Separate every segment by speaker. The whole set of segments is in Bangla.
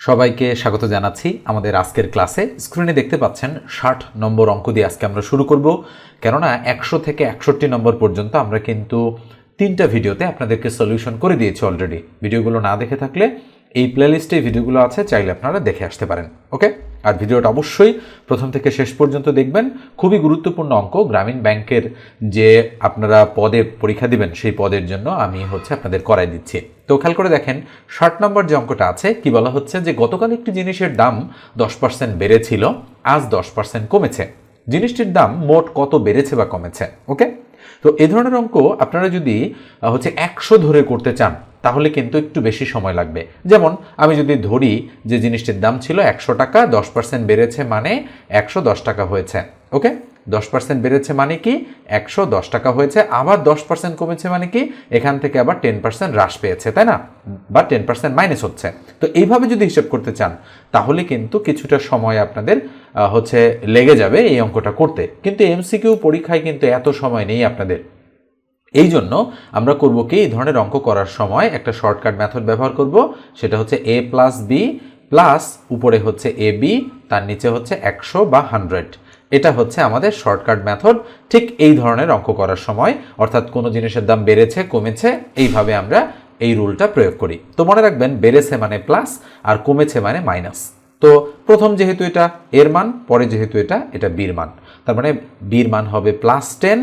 Speaker 1: সবাইকে স্বাগত জানাচ্ছি আমাদের আজকের ক্লাসে। স্ক্রিনে দেখতে পাচ্ছেন ষাট নম্বর অঙ্ক দিয়ে আজকে আমরা শুরু করব। কেননা একশো থেকে একষট্টি নম্বর পর্যন্ত আমরা কিন্তু তিনটা ভিডিওতে আপনাদেরকে সলিউশন করে দিয়েছি অলরেডি ভিডিওগুলো না দেখে থাকলে এই প্লেলিস্টে ভিডিওগুলো আছে, চাইলে আপনারা দেখে আসতে পারেন। ওকে আর ভিডিওটা অবশ্যই প্রথম থেকে শেষ পর্যন্ত দেখবেন। খুবই গুরুত্বপূর্ণ অঙ্ক। গ্রামীণ ব্যাংকের যে আপনারা পদে পরীক্ষা দিবেন, সেই পদের জন্য আমি হচ্ছে আপনাদের করাই দিচ্ছি। তো খেয়াল করে দেখেন, ষাট নম্বর যে অঙ্কটা আছে, কি বলা হচ্ছে যে গতকাল একটি জিনিসের দাম দশ পার্সেন্ট বেড়েছিল, আজ দশ পার্সেন্ট কমেছে। জিনিসটির দাম মোট কত বেড়েছে বা কমেছে? ওকে? তো এ ধরনের অঙ্ক আপনারা যদি হচ্ছে একশো ধরে করতে চান তাহলে কিন্তু একটু বেশি সময় লাগবে। যেমন, আমি যদি ধরি যে জিনিসটির দাম ছিল একশো টাকা, দশ পার্সেন্ট বেড়েছে মানে একশো দশ টাকা হয়েছে, ওকে? দশ পার্সেন্ট বেড়েছে মানে কি? একশো দশ টাকা হয়েছে, আবার দশ পার্সেন্ট কমেছে মানে কি? এখান থেকে আবার টেন পার্সেন্ট হ্রাস পেয়েছে, তাই না? বা টেন পার্সেন্ট মাইনাস হচ্ছে। তো এইভাবে যদি হিসেব করতে চান, তাহলে কিন্তু কিছুটা সময় আপনাদের হচ্ছে লেগে যাবে এই অঙ্কটা করতে। কিন্তু এমসিকিউ পরীক্ষায় কিন্তু এত সময় নেই আপনাদের। এই জন্য আমরা করব কি, এই ধরনের অঙ্ক করার সময় একটা শর্টকাট মেথড ব্যবহার করব, সেটা হচ্ছে এ প্লাস বি প্লাস উপরে হচ্ছে এ বি তার নিচে হচ্ছে একশো বা হান্ড্রেড এটা হচ্ছে আমাদের শর্টকাট মেথড ঠিক এই ধরনের অঙ্ক করার সময়, অর্থাৎ কোনো জিনিসের দাম বেড়েছে, কমেছে, এইভাবে আমরা এই রুলটা প্রয়োগ করি। তো মনে রাখবেন, বেড়েছে মানে প্লাস আর কমেছে মানে মাইনাস তো প্রথম যেহেতু এটা এর মান, পরে যেহেতু এটা এটা বির মান। তার মানে বির মান হবে প্লাস টেন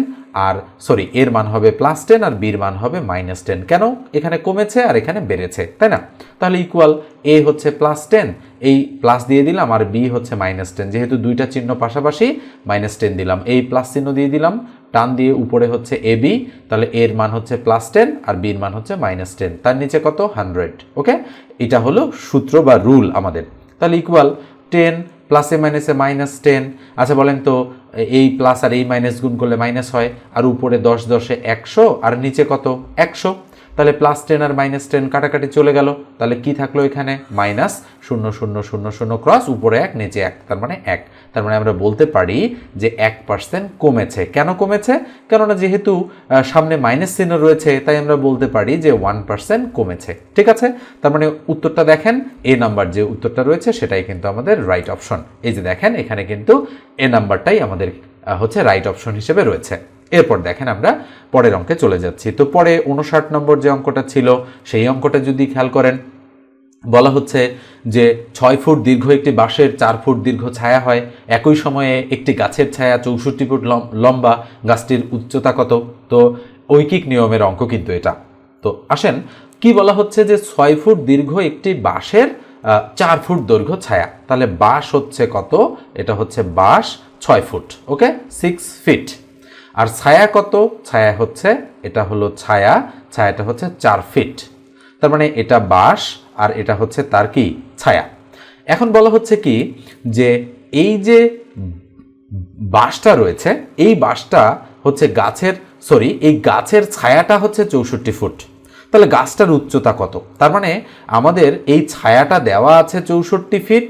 Speaker 1: আর সরি এর মান হবে প্লাস টেন আর বির মান হবে মাইনাস টেন কেন? এখানে কমেছে আর এখানে বেড়েছে, তাই না? তাহলে ইকুয়াল এ হচ্ছে প্লাস টেন এই প্লাস দিয়ে দিলাম আর বি হচ্ছে মাইনাস টেন যেহেতু দুইটা চিহ্ন পাশাপাশি মাইনাস টেন দিলাম, এই প্লাস চিহ্ন দিয়ে দিলাম, টান দিয়ে উপরে হচ্ছে এ বি তাহলে এর মান হচ্ছে প্লাস টেন আর বির মান হচ্ছে মাইনাস টেন তার নিচে কত? হান্ড্রেড ওকে এটা হলো সূত্র বা রুল আমাদের। তাহলে ইকুয়াল টেন প্লাসে মাইনাসে মাইনাস টেন আচ্ছা বলেন তো এই প্লাস আর এই মাইনাস গুণ করলে মাইনাস হয়, আর উপরে দশ দশে একশো, আর নিচে কত? একশো। তাহলে প্লাস টেন আর মাইনাস টেন কাটাকাটি চলে গেল। তাহলে কি থাকল এখানে? মাইনাস শূন্য শূন্য শূন্য শূন্য ক্রস উপরে এক, নিচে এক, তার মানে এক। তার মানে আমরা বলতে পারি যে এক পার্সেন্ট কমেছে। কেন কমেছে? কেননা যেহেতু সামনে মাইনাস চিহ্ন রয়েছে, তাই আমরা বলতে পারি যে ওয়ান পার্সেন্ট কমেছে। ঠিক আছে? তার মানে উত্তরটা দেখেন এ নাম্বার যে উত্তরটা রয়েছে, সেটাই কিন্তু আমাদের রাইট অপশন এই যে দেখেন, এখানে কিন্তু এ নাম্বারটাই আমাদের হচ্ছে রাইট অপশন হিসেবে রয়েছে। এরপর দেখেন আমরা পরের অঙ্কে চলে যাচ্ছি। তো পরে উনষাট নম্বর যে অঙ্কটা ছিল, সেই অঙ্কটা যদি খেয়াল করেন বলা হচ্ছে যে ছয় ফুট দীর্ঘ একটি বাঁশের চার ফুট দীর্ঘ ছায়া হয়। একই সময়ে একটি গাছের ছায়া চৌষট্টি ফুট লম- লম্বা, গাছটির উচ্চতা কত? তো ঐকিক নিয়মের অঙ্ক কিন্তু এটা। তো আসেন, কি বলা হচ্ছে যে ছয় ফুট দীর্ঘ একটি বাঁশের চার ফুট দৈর্ঘ্য ছায়া? তাহলে বাঁশ হচ্ছে কত? এটা হচ্ছে বাঁশ ছয় ফুট, ওকে? Six feet. আর ছায়া কত? ছায়া হচ্ছে, এটা হলো ছায়া, ছায়াটা হচ্ছে চার ফিট। তার মানে এটা বাঁশ আর এটা হচ্ছে তার কি? ছায়া। এখন বলা হচ্ছে কি যে এই যে বাঁশটা রয়েছে, এই বাঁশটা হচ্ছে গাছের সরি এই গাছের ছায়াটা হচ্ছে চৌষট্টি ফুট। তাহলে গাছটার উচ্চতা কত? তার মানে আমাদের এই ছায়াটা দেওয়া আছে চৌষট্টি ফিট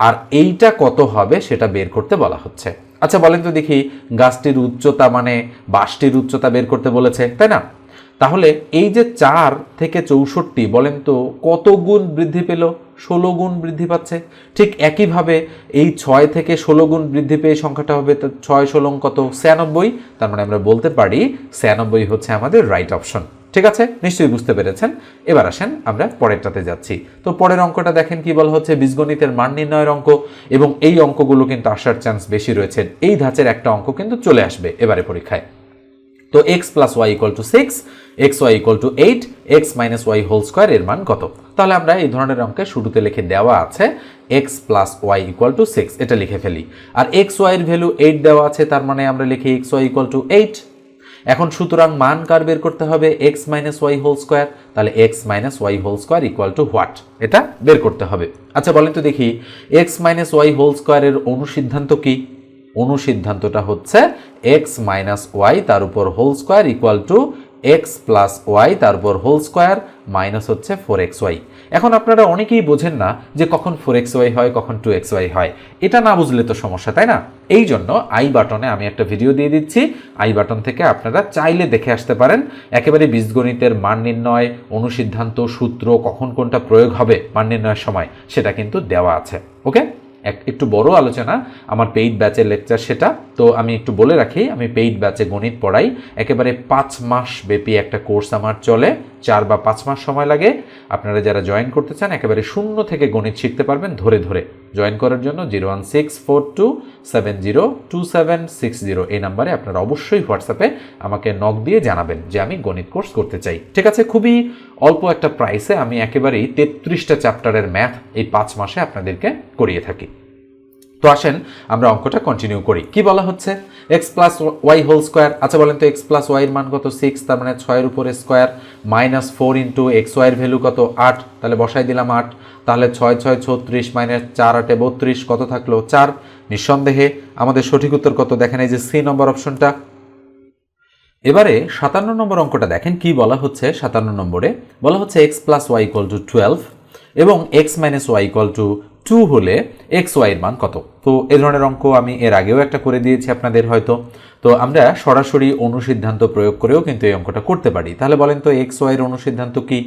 Speaker 1: আর এইটা কত হবে সেটা বের করতে বলা হচ্ছে। আচ্ছা বলেন তো দেখি, গাছটির উচ্চতা মানে বাঁশটির উচ্চতা বের করতে বলেছে, তাই না? তাহলে এই যে চার থেকে চৌষট্টি, বলেন তো কত গুণ বৃদ্ধি পেল? ষোলো গুণ বৃদ্ধি পাচ্ছে। ঠিক একইভাবে এই ছয় থেকে ষোলো গুণ বৃদ্ধি পেয়ে সংখ্যাটা হবে ছয় ষোলো কত? ছিয়ানব্বই। তার মানে আমরা বলতে পারি ছিয়ানব্বই হচ্ছে আমাদের রাইট অপশন ঠিক আছে? নিশ্চয়ই বুঝতে পেরেছেন? এবার আসেন আমরা পরেরটাতে যাচ্ছি। তো পরের অঙ্কটা দেখেন কি বলা হচ্ছে? বীজগণিতের মান নির্ণয়ের অঙ্ক এবং এই অঙ্কগুলো কিন্তু আসার চান্স বেশি রয়েছে। এই ধাঁচের একটা অঙ্ক কিন্তু চলে আসবে এবারে পরীক্ষায়। তো X plus Y equal to six X Y equal to eight X minus Y whole square এর মান কত? তাহলে আমরা এই ধরনের অঙ্কে শুরুতে লিখে দেওয়া আছে X plus Y equal to six এটা লিখে ফেলি। আর এক্স ওয়াইয়ের ভ্যালু এইট দেওয়া আছে, তার মানে আমরা লিখি X Y equal to eight এখন সুতরাং মান কার বের করতে হবে? X minus Y whole square তাহলে X minus Y whole square equal to what এটা বের করতে হবে। আচ্ছা বলেন তো দেখি এক্স মাইনাস ওয়াই হোল স্কোয়ারের অনুসিদ্ধান্ত কি? অনুসিদ্ধান্তটা হচ্ছে এক্স মাইনাস ওয়াই তার উপর whole square equal to X plus Y তার উপর হোল স্কোয়ার মাইনাস হচ্ছে ফোর এক্স ওয়াই এখন আপনারা অনেকেই বোঝেন না যে কখন ফোর এক্স ওয়াই হয়, কখন টু এক্স ওয়াই হয়। এটা না বুঝলে তো সমস্যা, তাই না? এই জন্য আই বাটনে আমি একটা ভিডিও দিয়ে দিচ্ছি। আই বাটন থেকে আপনারা চাইলে দেখে আসতে পারেন। একেবারে বীজগণিতের মান নির্ণয়, অনুসিদ্ধান্ত, সূত্র, কখন কোনটা প্রয়োগ হবে মান নির্ণয়ের সময়, সেটা কিন্তু দেওয়া আছে। ওকে এক একটু বড় আলোচনা, আমার পেইড ব্যাচের লেকচার সেটা। তো আমি একটু বলে রাখি, আমি পেইড ব্যাচে গণিত পড়াই। একেবারে পাঁচ মাস ব্যাপী একটা কোর্স আমার চলে, চার বা পাঁচ মাস সময় লাগে। আপনারা যারা জয়েন করতে চান, একেবারে শূন্য থেকে গণিত শিখতে পারবেন ধরে ধরে। জয়েন করার জন্য zero one six four two seven zero two seven six zero এই নাম্বারে আপনারা অবশ্যই হোয়াটসঅ্যাপে আমাকে নক দিয়ে জানাবেন যে আমি গণিত কোর্স করতে চাই। ঠিক আছে? খুবই অল্প একটা প্রাইসে আমি একেবারেই তেত্রিশটা চ্যাপ্টারের ম্যাথ এই পাঁচ মাসে আপনাদেরকে করিয়ে থাকি। তো আসেন, আমরা অঙ্কটা কন্টিনিউ করি। কি বলা হচ্ছে? X plus Y whole square আচ্ছা বলেন তো এক্স প্লাস ওয়াইয়ের মান কত? সিক্স তার মানে ছয়ের উপরে square minus four into X ওয়াইয়ের ভ্যালু কত? আট, তাহলে বসাই দিলাম আট, তাহলে ছয় ছয়, ছত্রিশ মাইনাস চার, আটে বত্রিশ, কত থাকল? চার। নিঃসন্দেহে আমাদের সঠিক উত্তর কত? দেখেন এই যে সি নম্বর অপশনটা এবারে সাতান্ন নম্বর অঙ্কটা দেখেন, কি বলা হচ্ছে? সাতান্ন নম্বরে। বলা হচ্ছে X plus Y equal to twelve এবং X minus Y equal to two হলে এক্স ওয়াইয়ের মান কত? তো এ ধরনের অঙ্ক আমি এর আগেও একটা করে দিয়েছি আপনাদের হয়তো। তো আমরা সরাসরি অনুসিদ্ধান্ত প্রয়োগ করেও কিন্তু এই অঙ্কটা করতে পারি। তাহলে বলেন তো এক্স ওয়াইয়ের অনুসিদ্ধান্ত কি?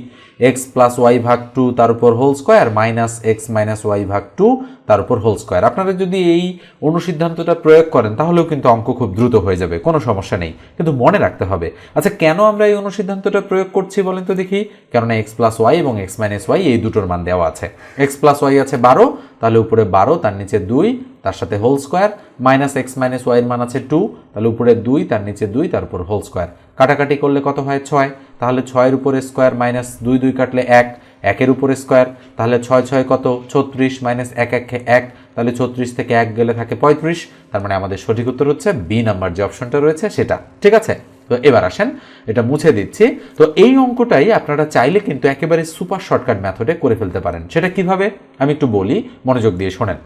Speaker 1: এক্স প্লাস ওয়াই ভাগ টু তার উপর whole square minus X minus Y ভাগ টু তার উপর হোল স্কোয়ার আপনারা যদি এই অনুসিদ্ধান্তটা প্রয়োগ করেন, তাহলেও কিন্তু অঙ্ক খুব দ্রুত হয়ে যাবে, কোনো সমস্যা নেই। কিন্তু মনে রাখতে হবে আচ্ছা কেন আমরা এই অনুসিদ্ধান্তটা প্রয়োগ করছি বলেন তো দেখি? কেননা এক্স প্লাস ওয়াই এবং এক্স মাইনাস ওয়াই এই দুটোর মান দেওয়া আছে। এক্স প্লাস ওয়াই আছে বারো তাহলে উপরে বারো, তার নিচে দুই, তার সাথে whole square minus X minus ওয়াইয়ের মান আছে টু তাহলে উপরে দুই, তার নিচে দুই, তার উপর হোল স্কোয়ার কাটাকাটি করলে কত হয়? ছয়। তাহলে ছয়ের উপরে স্কোয়ার মাইনাস দুই দুই কাটলে এক, একের উপরে স্কোয়ার তাহলে ছয় ছয় কত? ছত্রিশ মাইনাস এক এক এক তাহলে ছত্রিশ থেকে এক গেলে থাকে পঁয়ত্রিশ। তার মানে আমাদের সঠিক উত্তর হচ্ছে বি নাম্বার যে অপশনটা রয়েছে সেটা। ঠিক আছে? তো এবার আসেন, এটা মুছে দিচ্ছি। তো এই অঙ্কটাই আপনারা চাইলে কিন্তু একেবারে সুপার শর্টকাট মেথডে করে ফেলতে পারেন। সেটা কীভাবে? আমি একটু বলি, মনোযোগ দিয়ে শোনেন।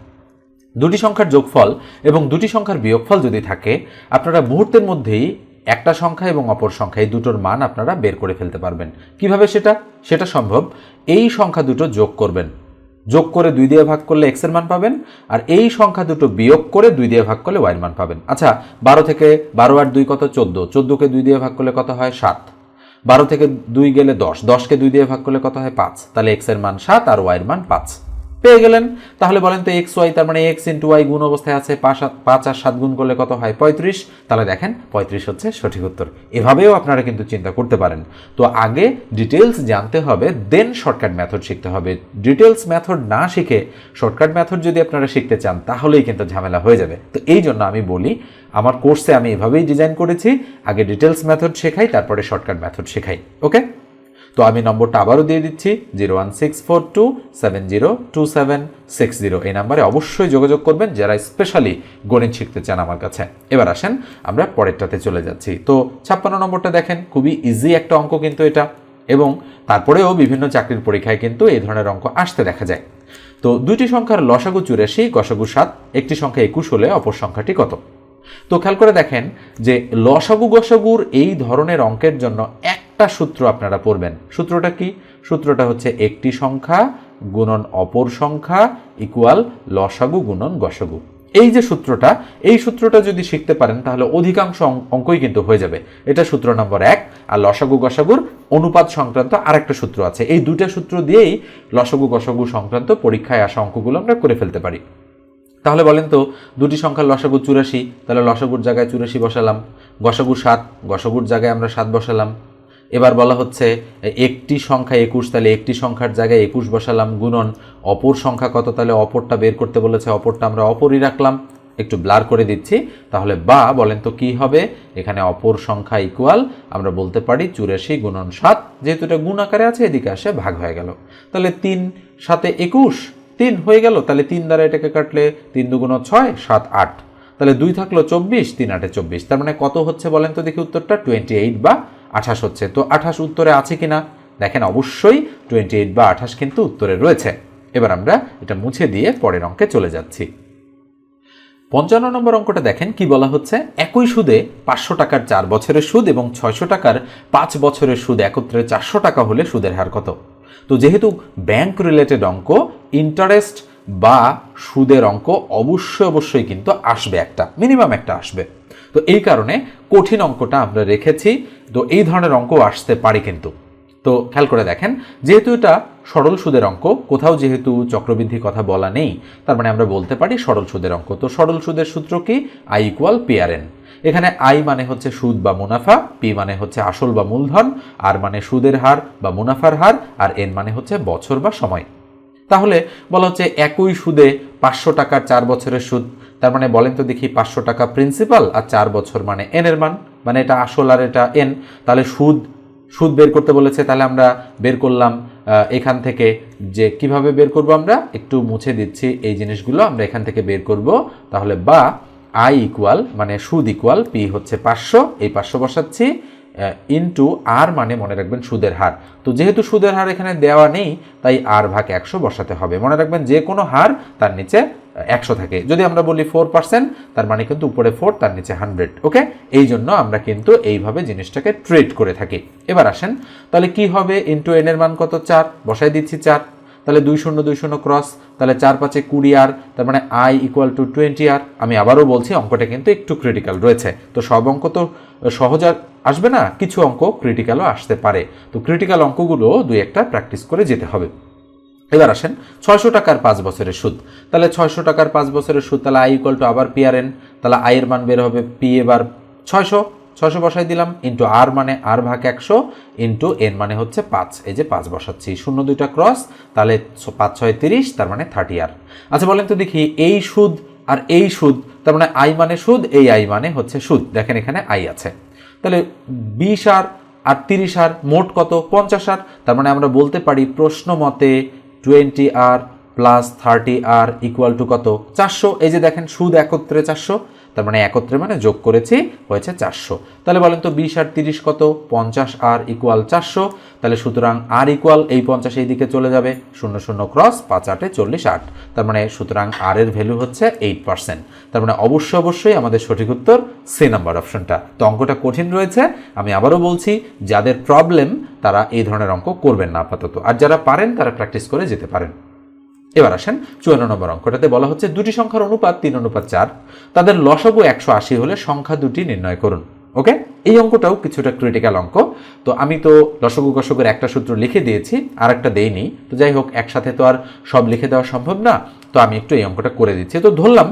Speaker 1: দুটি সংখ্যার যোগফল এবং দুটি সংখ্যার বিয়োগফল যদি থাকে, আপনারা মুহূর্তের মধ্যেই একটা সংখ্যা এবং অপর সংখ্যা এই দুটোর মান আপনারা বের করে ফেলতে পারবেন। কীভাবে সেটা? সেটা সম্ভব। এই সংখ্যা দুটো যোগ করবেন। যোগ করে দুই দিয়ে ভাগ করলে এক্সের মান পাবেন, আর এই সংখ্যা দুটো বিয়োগ করে দুই দিয়ে ভাগ করলে ওয়াইয়ের মান পাবেন। আচ্ছা বারো থেকে বারো আর দুই কত? চোদ্দ। চোদ্দোকে দুই দিয়ে ভাগ করলে কত হয়? সাত। বারো থেকে দুই গেলে দশ। দশকে দুই দিয়ে ভাগ করলে কত হয়? পাঁচ। তাহলে এক্সের মান সাত আর ওয়াইয়ের মান পাঁচ। পেয়ে গেলেন। তাহলে বলেন তো এক্স ওয়াই তার মানে এক্স ইন্টু ওয়াই গুণ অবস্থায় আছে পাঁচ আর- সাত গুণ করলে কত হয়? পঁয়ত্রিশ। তাহলে দেখেন, পঁয়ত্রিশ হচ্ছে সঠিক উত্তর। এভাবেও আপনারা কিন্তু চিন্তা করতে পারেন। তো আগে ডিটেলস জানতে হবে দেন শর্টকাট মেথড শিখতে হবে। ডিটেলস মেথড না শিখে শর্টকাট মেথড যদি আপনারা শিখতে চান, তাহলেই কিন্তু ঝামেলা হয়ে যাবে। তো এই জন্য আমি বলি, আমার কোর্সে আমি এভাবেই ডিজাইন করেছি। আগে ডিটেলস মেথড শেখাই, তারপরে শর্টকাট মেথড শেখাই। ওকে তো আমি নম্বরটা আবারও দিয়ে দিচ্ছি, zero one six four two seven zero two seven six zero. এই নাম্বারে অবশ্যই যোগাযোগ করবেন যারা স্পেশালি গণিত শিখতে চান আমার কাছে। এবার আসেন, আমরা পরেরটাতে চলে যাচ্ছি। তো ছাপ্পান্ন নম্বরটা দেখেন, খুবই ইজি একটা অঙ্ক কিন্তু এটা। এবং তারপরেও বিভিন্ন চাকরির পরীক্ষায় কিন্তু এই ধরনের অঙ্ক আসতে দেখা যায়। তো দুইটি সংখ্যার লসাগু চুরাশি গসাগু সাত, একটি সংখ্যা একুশ হলে অপর সংখ্যাটি কত? তো খেয়াল করে দেখেন যে লসাগু গসাগুর এই ধরনের অঙ্কের জন্য একটা সূত্র আপনারা পড়বেন। সূত্রটা কি? সূত্রটা হচ্ছে একটি সংখ্যা গুণন অপর সংখ্যা ইকুয়াল লসাগু গুণন গসাগু। এই যে সূত্রটা, এই সূত্রটা যদি শিখতে পারেন, তাহলে অধিকাংশ অঙ্কই কিন্তু হয়ে যাবে। এটা সূত্র নম্বর এক, আর লসাগু গসাগুর অনুপাত সংক্রান্ত আরেকটা সূত্র আছে। এই দুইটা সূত্র দিয়েই লসাগু গসাগু সংক্রান্ত পরীক্ষায় আসা অঙ্কগুলো আমরা করে ফেলতে পারি। তাহলে বলেন তো, দুটি সংখ্যার লসাগু চুরাশি, তাহলে লসাগুর জায়গায় চুরাশি বসালাম। গসাগু সাত, গসাগুর জায়গায় আমরা সাত বসালাম। এবার বলা হচ্ছে, একটি সংখ্যা একুশ, তাহলে একটি সংখ্যার জায়গায় একুশ বসালাম গুণন, অপর সংখ্যা কত, তাহলে অপরটা বের করতে বলেছে, অপরটা আমরা অপরই রাখলাম। একটু ব্লার করে দিচ্ছি, তাহলে বা বলেন তো কি হবে? এখানে অপর সংখ্যা ইকুয়াল আমরা বলতে পারি চুরাশি গুণন সাত, যেহেতু এটা গুণ আকারে আছে, এদিকে আসে ভাগ হয়ে গেল। তাহলে তিন সাথে একুশ, তিন হয়ে গেল, তাহলে তিন দ্বারা এটাকে কাটলে তিন দুগুণ ছয়, সাত আট। তাহলে দুই থাকল চব্বিশ, তিন আটে চব্বিশ, তার মানে কত হচ্ছে বলেন তো দেখি উত্তরটা টোয়েন্টি এইট বা আঠাশ হচ্ছে। তো আঠাশ উত্তরে আছে কিনা? দেখেন, অবশ্যই টোয়েন্টি এইট বা আঠাশ কিন্তু উত্তরে রয়েছে। এবার আমরা এটা মুছে দিয়ে পরের অঙ্কে চলে যাচ্ছি। পঞ্চান্ন নম্বর অঙ্কটা দেখেন কি বলা হচ্ছে? একই সুদে পাঁচশো টাকার চার বছরের সুদ এবং ছয়শো টাকার পাঁচ বছরের সুদ একত্রে চারশো টাকা হলে সুদের হার কত? তো যেহেতু ব্যাংক রিলেটেড অঙ্ক ইন্টারেস্ট বা সুদের অঙ্ক অবশ্যই অবশ্যই কিন্তু আসবে একটা মিনিমাম একটা আসবে। তো এই কারণে কঠিন অঙ্কটা আমরা রেখেছি। তো এই ধরনের অঙ্ক আসতে পারে কিন্তু। তো খেয়াল করে দেখেন, যেহেতু এটা সরল সুদের অঙ্ক, কোথাও যেহেতু চক্রবৃদ্ধি কথা বলা নেই, তার মানে আমরা বলতে পারি সরল সুদের অঙ্ক। তো সরল সুদের সূত্র কি? আই ইকুয়াল পিআরএন এখানে আই মানে হচ্ছে সুদ বা মুনাফা পি মানে হচ্ছে আসল বা মূলধন আর মানে সুদের হার বা মুনাফার হার, আর এন মানে হচ্ছে বছর বা সময়। তাহলে বলা হচ্ছে একই সুদে পাঁচশো টাকার চার বছরের সুদ। তার মানে বলেন তো দেখি পাঁচশো টাকা প্রিন্সিপাল আর চার বছর মানে এন এর মান। মানে এটা আসল আর এটা এন তাহলে সুদ সুদ বের করতে বলেছে, তাহলে আমরা বের করলাম এখান থেকে যে কীভাবে বের করব আমরা? একটু মুছে দিচ্ছি এই জিনিসগুলো, আমরা এখান থেকে বের করব। তাহলে বা আই ইকুয়াল মানে সুদ ইকুয়াল পি হচ্ছে পাঁচশো, এই পাঁচশো বসাচ্ছি। ইনটু আর মানে মনে রাখবেন সুদের হার। তো যেহেতু সুদের হার এখানে দেওয়া নেই, তাই আর ভাগ একশো বসাতে হবে। মনে রাখবেন যে কোনো হার তার নিচে একশো থাকে। যদি আমরা বলি ফোর পার্সেন্ট তার মানে কিন্তু উপরে ফোর তার নিচে হান্ড্রেড ওকে এই জন্য আমরা কিন্তু এইভাবে জিনিসটাকে ট্রেড করে থাকি। এবার আসেন, তাহলে কি হবে? ইন্টু এন এর মান কত? চার। বসাই দিচ্ছি চার। তাহলে দুই শূন্য দুই শূন্য ক্রস তাহলে চার পাঁচে কুড়ি আর তার মানে আই ইকুয়াল টু টোয়েন্টি আর আমি আবারও বলছি, অঙ্কটা কিন্তু একটু ক্রিটিক্যাল রয়েছে। তো সব অঙ্ক তো সহজ আসবে না, কিছু অঙ্ক ক্রিটিক্যালও আসতে পারে। তো ক্রিটিক্যাল অঙ্কগুলো দুই একটা প্র্যাকটিস করে যেতে হবে। এবার আসেন, ছয়শো টাকার পাঁচ বছরের সুদ। তাহলে ছয়শো টাকার পাঁচ বছরের সুদ, তাহলে আই ইকুয়াল টু আবার পি আর এন তাহলে আয়ের মান বের হবে পি এবার ছয়শো। ছয়শো বসাই দিলাম ইন্টু আর মানে আর ভাগ একশো ইন্টু এন মানে হচ্ছে পাঁচ। এই যে পাঁচ বসাচ্ছি, শূন্য দুইটা ক্রস তাহলে পাঁচ ছয় তিরিশ, তার মানে থার্টি আর আচ্ছা বলেন তো দেখি, এই সুদ আর এই সুদ, তার মানে আই মানে সুদ, এই আই মানে হচ্ছে সুদ। দেখেন এখানে আই আছে। তাহলে বিশ আর আর তিরিশ আর, মোট কত? পঞ্চাশ আর। তার মানে আমরা বলতে পারি প্রশ্ন মতে twenty R plus thirty R equal to কত? চারশো। এই যে দেখেন সুদ একত্রে চারশো। তার মানে একত্রে মানে যোগ করেছি হয়েছে চারশো। তাহলে বলেন তো বিশ আর তিরিশ কত? পঞ্চাশ আর ইকুয়াল চারশো। তাহলে সুতরাং আর ইকুয়াল এই পঞ্চাশ এই দিকে চলে যাবে। শূন্য শূন্য ক্রস পাঁচ আটে চল্লিশ আট। তার মানে সুতরাং আর এর ভ্যালু হচ্ছে এইট পার্সেন্ট তার মানে অবশ্যই অবশ্যই আমাদের সঠিক উত্তর সি নাম্বার অপশনটা তো অঙ্কটা কঠিন রয়েছে। আমি আবারও বলছি, যাদের প্রবলেম তারা এই ধরনের অঙ্ক করবেন না আপাতত। আর যারা পারেন, তারা প্র্যাকটিস করে যেতে পারেন। এবার আসেন চুয়ান্ন নম্বর অঙ্কটাতে। বলা হচ্ছে দুটি সংখ্যার অনুপাত তিন, অনুপাত চার। তাদের লসগু একশো আশি হলে সংখ্যা দুটি নির্ণয় করুন, ওকে? এই অঙ্কটাও কিছুটা ক্রিটিক্যাল অঙ্ক। তো আমি তো লসগু গসগুর একটা সূত্র লিখে দিয়েছি আর একটা দেইনি। তো যাই হোক, একসাথে তো আর সব লিখে দেওয়া সম্ভব না। তো আমি একটু এই অঙ্কটা করে দিচ্ছি। তো ধরলাম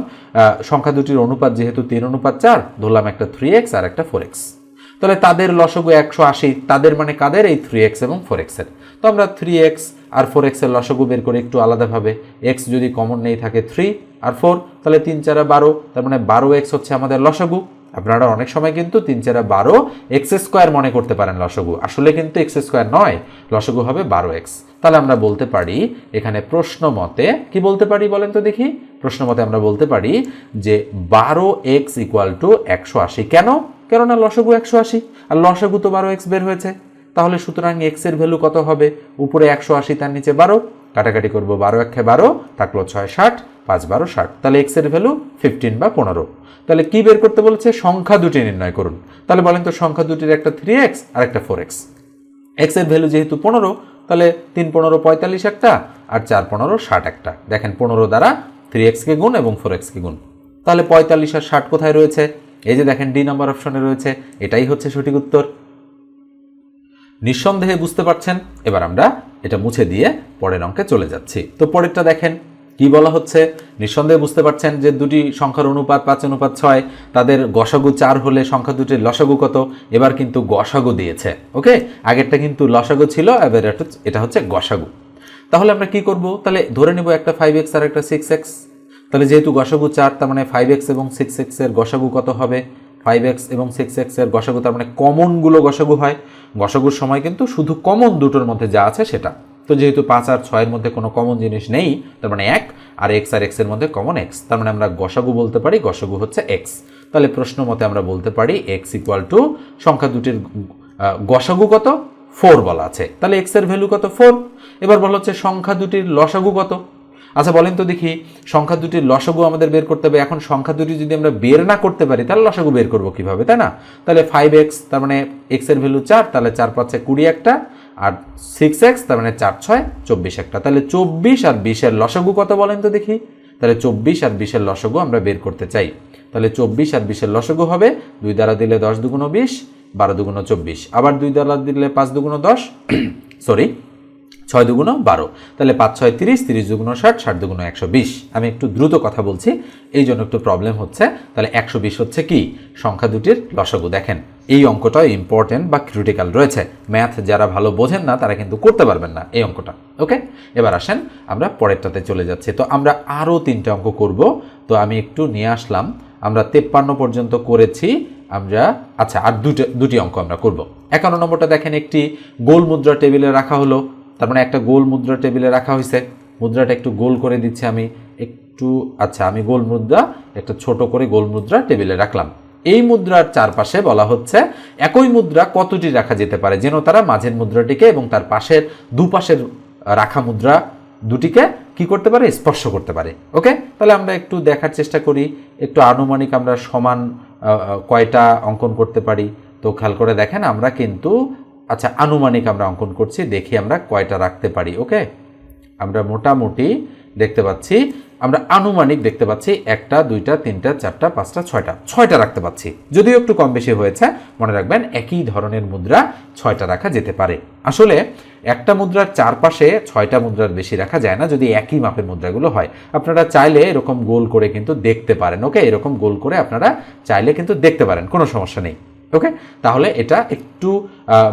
Speaker 1: সংখ্যা দুটির অনুপাত যেহেতু তিন, অনুপাত চার, ধরলাম একটা থ্রি এক্স আর একটা ফোর এক্স তাহলে তাদের লসগু একশো আশি, তাদের মানে কাদের? এই থ্রি এক্স এবং ফোর এক্সের তো আমরা থ্রি এক্স আর ফোর এক্সের লসগু বের করে একটু আলাদাভাবে। এক্স যদি কমন নেই থাকে থ্রি আর ফোর তাহলে তিন চারে বারো, তার মানে বারো এক্স হচ্ছে আমাদের লসগু। আপনারা অনেক সময় কিন্তু তিন চারা বারো এক্স স্কোয়ার মনে করতে পারেন লসগু। আসলে কিন্তু এক্স স্কোয়ার নয়, লসগু হবে বারো এক্স। তাহলে আমরা বলতে পারি, এখানে প্রশ্ন মতে, কি বলতে পারি বলেন তো দেখি? প্রশ্ন মতে আমরা বলতে পারি যে বারো এক্স ইকুয়াল টু একশো আশি। কেন? কেননা লসগু একশো আশি। আর লসগু তো বারো এক্স বের হয়েছে। তাহলে সুতরাং এক্সের ভ্যালু কত হবে? উপরে একশো আশি, তার নিচে বারো। কাটাকাটি করব বারো, একে বারো, থাকল ছয় ষাট, পাঁচ বারো ষাট। তাহলে এক্সের ভ্যালু ফিফটিন বা পনেরো। তাহলে কি বের করতে বলেছে? সংখ্যা দুটি নির্ণয় করুন। তাহলে বলেন তো সংখ্যা দুটির একটা থ্রি এক্স আর একটা ফোর এক্স এক্সের ভ্যালু যেহেতু পনেরো, তাহলে তিন পনেরো পঁয়তাল্লিশ একটা আর চার পনেরো ষাট একটা। দেখেন পনেরো দ্বারা থ্রি এক্সকে গুণ এবং ফোর এক্সকে গুণ। তাহলে পঁয়তাল্লিশ আর ষাট কোথায় রয়েছে? এই যে দেখেন ডি নাম্বার অপশনে রয়েছে। এটাই হচ্ছে সঠিক উত্তর। নিঃসন্দেহে বুঝতে পারছেন? এবার আমরা এটা মুছে দিয়ে পরের অঙ্কে চলে যাচ্ছি। তো পরেরটা দেখেন, কি বলা হচ্ছে? নিঃসন্দেহে বুঝতে পারছেন যে দুটি সংখ্যার অনুপাত পাঁচ, অনুপাত ছয়, তাদের গসাগু চার হলে সংখ্যা দুটির লসাগু কত? এবার কিন্তু গসাগু দিয়েছে, ওকে? আগেরটা কিন্তু লসাগু ছিল, এবার এটা- হচ্ছে গসাগু। তাহলে আমরা কি করব? তাহলে ধরে নেব একটা ফাইভ এক্স আর একটা সিক্স এক্স তাহলে যেহেতু গসাগু চার, তার মানে ফাইভ এক্স এবং সিক্স এক্সের গসাগু কত হবে? ফাইভ এক্স এবং সিক্স এক্সের গসাগু, তার মানে কমনগুলো গসাগু হয়। গসাগুর সময় কিন্তু শুধু কমন দুটোর মধ্যে যা আছে সেটা। তো যেহেতু পাঁচ আর ছয়ের মধ্যে কোনো কমন জিনিস নেই, তার মানে এক, আর এক্স আর এক্সের মধ্যে কমন এক্স তার মানে আমরা গসাগু বলতে পারি, গসাগু হচ্ছে এক্স তাহলে প্রশ্ন মতে আমরা বলতে পারি এক্স ইকুয়াল টু সংখ্যা দুটির গসাগু কত? ফোর বলা আছে। তাহলে এক্সের ভ্যালু কত? ফোর এবার বলা হচ্ছে সংখ্যা দুটির লসাগু কত? আচ্ছা বলেন তো দেখি, সংখ্যা দুটির লসগু আমাদের বের করতে হবে। এখন সংখ্যা দুটি যদি আমরা বের না করতে পারি, তাহলে লসাগু বের করব কীভাবে, তাই না? তাহলে ফাইভ এক্স তার মানে এক্সের ভ্যালু চার, তাহলে চার পাঁচে কুড়ি একটা, আর সিক্স এক্স তার মানে চার ছয় চব্বিশ একটা। তাহলে চব্বিশ আর বিশের লসগু কত বলেন তো দেখি? তাহলে চব্বিশ আর বিশের লসাগু আমরা বের করতে চাই। তাহলে চব্বিশ আর বিশের লসাগু হবে দুই দ্বারা দিলে দশ দুগুণ বিশ, বারো দুগুণ চব্বিশ। আবার দুই দ্বারা দিলে পাঁচ দুগুণ দশ সরি ছয় দুগুণ বারো। তাহলে পাঁচ ছয় তিরিশ তিরিশ দুগুণ ষাট ষাট দুগুণ একশো বিশ। আমি একটু দ্রুত কথা বলছি, এই জন্য একটু প্রবলেম হচ্ছে। তাহলে একশো বিশ হচ্ছে কি? সংখ্যা দুটির লসাগু দেখেন, এই অঙ্কটা ইম্পর্টেন্ট বা ক্রিটিক্যাল রয়েছে। ম্যাথ যারা ভালো বোঝেন না, তারা কিন্তু করতে পারবেন না এই অঙ্কটা। ওকে এবার আসেন, আমরা পরেরটাতে চলে যাচ্ছি। তো আমরা আরও তিনটে অঙ্ক করব। তো আমি একটু নিয়ে আসলাম। আমরা তেপ্পান্ন পর্যন্ত করেছি। আমরা আচ্ছা আর দুটো, দুটি অঙ্ক আমরা করব। একান্ন নম্বরটা দেখেন একটি গোল মুদ্রা টেবিলে রাখা হলো। তার মানে একটা গোল মুদ্রা টেবিলে রাখা হয়েছে। মুদ্রাটা একটু গোল করে দিচ্ছি আমি। একটু আচ্ছা আমি গোল মুদ্রা, একটা ছোট করে গোল মুদ্রা টেবিলে রাখলাম। এই মুদ্রার চারপাশে বলা হচ্ছে, একই মুদ্রা কতটি রাখা যেতে পারে? যেন তারা মাঝের মুদ্রাটিকে এবং তার পাশের দুপাশের রাখা মুদ্রা দুটিকে কি করতে পারে? স্পর্শ করতে পারে। ওকে? তাহলে আমরা একটু দেখার চেষ্টা করি। একটু আনুমানিক আমরা সমান কয়টা অঙ্কন করতে পারি। তো খেয়াল করে দেখেন, আমরা কিন্তু আচ্ছা আনুমানিক আমরা অঙ্কন করছি, দেখি আমরা কয়টা রাখতে পারি, ওকে? আমরা মোটামুটি দেখতে পাচ্ছি, আমরা আনুমানিক দেখতে পাচ্ছি একটা, দুইটা, তিনটা, চারটা, পাঁচটা, ছয়টা ছয়টা রাখতে পাচ্ছি। যদিও একটু কম বেশি হয়েছে, মনে রাখবেন একই ধরনের মুদ্রা ছয়টা রাখা যেতে পারে। আসলে একটা মুদ্রার চারপাশে ছয়টা মুদ্রার বেশি রাখা যায় না, যদি একই মাপের মুদ্রাগুলো হয়। আপনারা চাইলে এরকম গোল করে কিন্তু দেখতে পারেন, ওকে? এরকম গোল করে আপনারা চাইলে কিন্তু দেখতে পারেন, কোনো সমস্যা নেই। ওকে তাহলে এটা একটু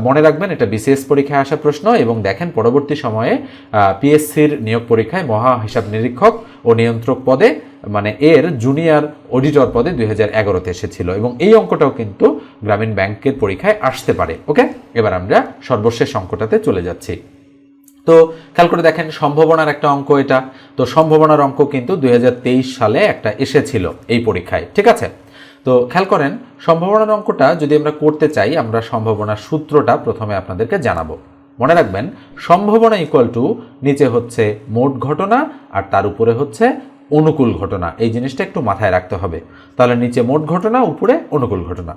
Speaker 1: মনে রাখবেন, এটা বিসিএস পরীক্ষায় আসা প্রশ্ন এবং দেখেন পরবর্তী সময়ে পিএসসির নিয়োগ পরীক্ষায় মহা হিসাব নিরীক্ষক ও নিয়ন্ত্রক পদে মানে এর জুনিয়র অডিটর পদে দুই হাজার এগারোতে এসেছিল এবং এই অঙ্কটাও কিন্তু গ্রামীণ ব্যাংকের পরীক্ষায় আসতে পারে। ওকে এবার আমরা সর্বশেষ অঙ্কটাতে চলে যাচ্ছি। তো খেয়াল করে দেখেন, সম্ভাবনার একটা অঙ্ক এটা। তো সম্ভাবনার অঙ্ক কিন্তু দুই হাজার তেইশ সালে একটা এসেছিল এই পরীক্ষায়। ঠিক আছে? তো খেয়াল করেন, সম্ভাবনার অঙ্কটা যদি আমরা করতে চাই, আমরা সম্ভাবনার সূত্রটা প্রথমে আপনাদেরকে জানাব। মনে রাখবেন, সম্ভাবনা ইকুয়াল টু নিচে হচ্ছে মোট ঘটনা আর তার উপরে হচ্ছে অনুকূল ঘটনা। এই জিনিসটা একটু মাথায় রাখতে হবে। তাহলে নিচে মোট ঘটনা, উপরে অনুকূল ঘটনা।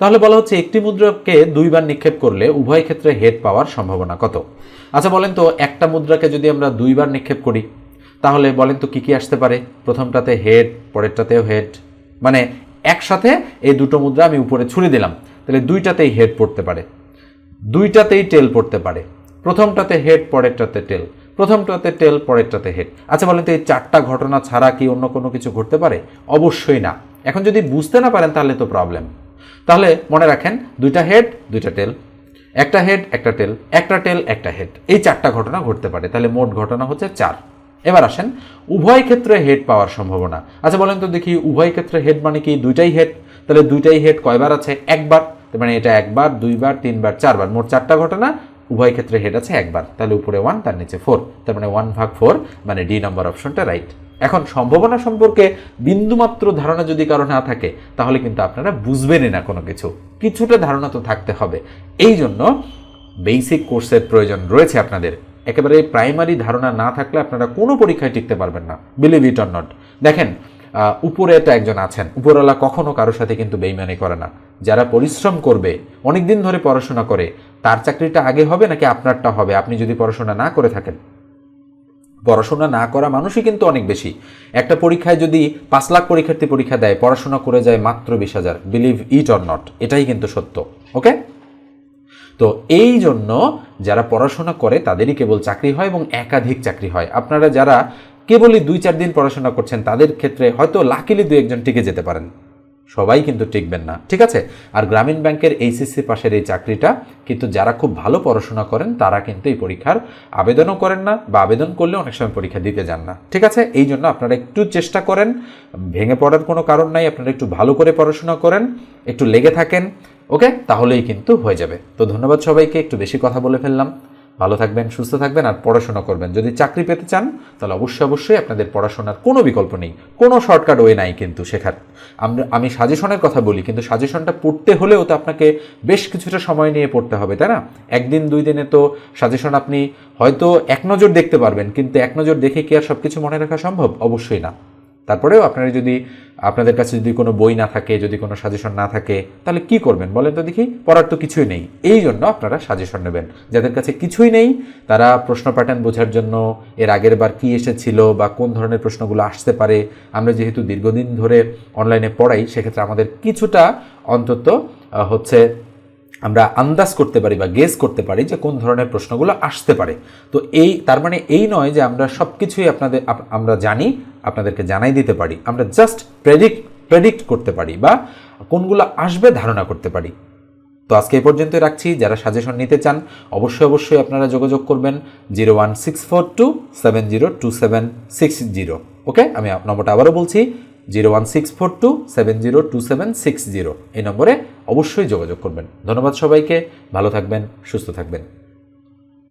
Speaker 1: তাহলে বলা হচ্ছে একটি মুদ্রাকে দুইবার নিক্ষেপ করলে উভয় ক্ষেত্রে হেড পাওয়ার সম্ভাবনা কত? আচ্ছা বলেন তো, একটা মুদ্রাকে যদি আমরা দুইবার নিক্ষেপ করি, তাহলে বলেন তো কি কি আসতে পারে? প্রথমটাতে হেড, পরেরটাতেও হেড। মানে একসাথে এই দুটো মুদ্রা আমি উপরে ছুঁড়ে দিলাম। তাহলে দুইটাতেই হেড পড়তে পারে। দুইটাতেই টেল পড়তে পারে। প্রথমটাতে হেড পরেরটাতে টেল প্রথমটাতে টেল পরেরটাতে হেড আচ্ছা বলেন তো এই চারটা ঘটনা ছাড়া কি অন্য কোনো কিছু ঘটতে পারে? অবশ্যই না। এখন যদি বুঝতে না পারেন, তাহলে তো প্রবলেম তাহলে মনে রাখেন, দুইটা হেড দুইটা টেল একটা হেড একটা টেল একটা টেল একটা হেড এই চারটা ঘটনা ঘটতে পারে। তাহলে মোট ঘটনা হচ্ছে চার। এবার আসেন, উভয় ক্ষেত্রে হেড পাওয়ার সম্ভাবনা। আচ্ছা বলেন তো দেখি, উভয় ক্ষেত্রে হেড মানে কি? দুইটাই হেড তাহলে দুইটাই হেড কয়বার আছে? একবার। মানে এটা একবার, দুইবার, তিনবার, চারবার। মোট চারটা ঘটনা, উভয় ক্ষেত্রে হেড আছে একবার। তাহলে উপরে ওয়ান তার নিচে ফোর তার মানে ওয়ান ভাগ ফোর মানে ডি নম্বর অপশনটা রাইট এখন সম্ভাবনা সম্পর্কে বিন্দুমাত্র ধারণা যদি কারও না থাকে, তাহলে কিন্তু আপনারা বুঝবেনই না কোনো কিছু। কিছুটা ধারণা তো থাকতে হবে। এই জন্য বেসিক কোর্সের প্রয়োজন রয়েছে আপনাদের। একেবারে প্রাইমারি ধারণা না থাকলে আপনারা কোনো পরীক্ষায় টিকতে পারবেন না বিলিভ ইট অর নট দেখেন উপরে একটা একজন আছেন, উপরওয়ালা কখনো কারোর সাথে কিন্তু বেইমানি করে না। যারা পরিশ্রম করবে অনেক দিন ধরে পড়াশোনা করে, তার চাকরিটা আগে হবে নাকি আপনারটা হবে? আপনি যদি পড়াশোনা না করে থাকেন। পড়াশোনা না করা মানুষই কিন্তু অনেক বেশি। একটা পরীক্ষায় যদি পাঁচ লাখ পরীক্ষার্থী পরীক্ষা দেয়, পড়াশোনা করে যায় মাত্র বিশ হাজার বিলিভ ইট অর নট এটাই কিন্তু সত্য ওকে তো এই জন্য যারা পড়াশোনা করে, তাদেরই কেবল চাকরি হয় এবং একাধিক চাকরি হয়। আপনারা যারা কেবলই দুই চার দিন পড়াশোনা করছেন, তাদের ক্ষেত্রে হয়তো লাকিলি দু একজন টিকে যেতে পারেন। সবাই কিন্তু টিকবেন না। ঠিক আছে? আর গ্রামীণ ব্যাংকের এইচএসসি পাশের এই চাকরিটা, কিন্তু যারা খুব ভালো পড়াশোনা করেন, তারা কিন্তু এই পরীক্ষার আবেদনও করেন না বা আবেদন করলে অনেক সময় পরীক্ষা দিতে যান না। ঠিক আছে? এই জন্য আপনারা একটু চেষ্টা করেন। ভেঙে পড়ার কোনো কারণ নাই। আপনারা একটু ভালো করে পড়াশোনা করেন। একটু লেগে থাকেন। ওকে? তাহলেই কিন্তু হয়ে যাবে। তো ধন্যবাদ সবাইকে, একটু বেশি কথা বলে ফেললাম। ভালো থাকবেন, সুস্থ থাকবেন আর পড়াশোনা করবেন। যদি চাকরি পেতে চান, তাহলে অবশ্যই অবশ্যই আপনাদের পড়াশোনার কোনো বিকল্প নেই। কোনো শর্টকাট ওয়ে নাই কিন্তু শেখার। আমি সাজেশনের কথা বলি, কিন্তু সাজেশনটা পড়তে হলেও তো আপনাকে বেশ কিছুটা সময় নিয়ে পড়তে হবে, তাই না? একদিন, দুই দিনে তো সাজেশন আপনি হয়তো এক নজর দেখতে পারবেন, কিন্তু এক নজর দেখে কি আর সব কিছু মনে রাখা সম্ভব? অবশ্যই না। তারপরেও আপনারা যদি আপনাদের কাছে যদি কোনো বই না থাকে, যদি কোনো সাজেশন না থাকে, তাহলে কি করবেন বলেন তো দেখি? পড়ার তো কিছুই নেই। এই জন্য আপনারা সাজেশন নেবেন। যাদের কাছে কিছুই নেই, তারা প্রশ্ন প্যাটার্ন বোঝার জন্য এর আগের বার কী এসেছিল বা কোন ধরনের প্রশ্নগুলো আসতে পারে, আমরা যেহেতু দীর্ঘদিন ধরে অনলাইনে পড়াই, সেক্ষেত্রে আমাদের কিছুটা অন্তত হচ্ছে আমরা আন্দাজ করতে পারি বা গেস করতে পারি যে কোন ধরনের প্রশ্নগুলো আসতে পারে। তো এই, তার মানে এই নয় যে আমরা সব কিছুই আপনাদের, আমরা জানি আপনাদেরকে জানাই দিতে পারি। আমরা জাস্ট প্রেডিক্ট প্রেডিক্ট করতে পারি বা কোনগুলো আসবে ধারণা করতে পারি। তো আজকে এই পর্যন্ত রাখছি। যারা সাজেশন নিতে চান, অবশ্যই অবশ্যই আপনারা যোগাযোগ করবেন zero one six four two seven zero two seven six zero. Okay? আমি নম্বরটা আবারও বলছি, zero one six four two seven zero two seven six zero. এই নম্বরে অবশ্যই যোগাযোগ করবেন। ধন্যবাদ সবাইকে। ভালো থাকবেন, সুস্থ থাকবেন।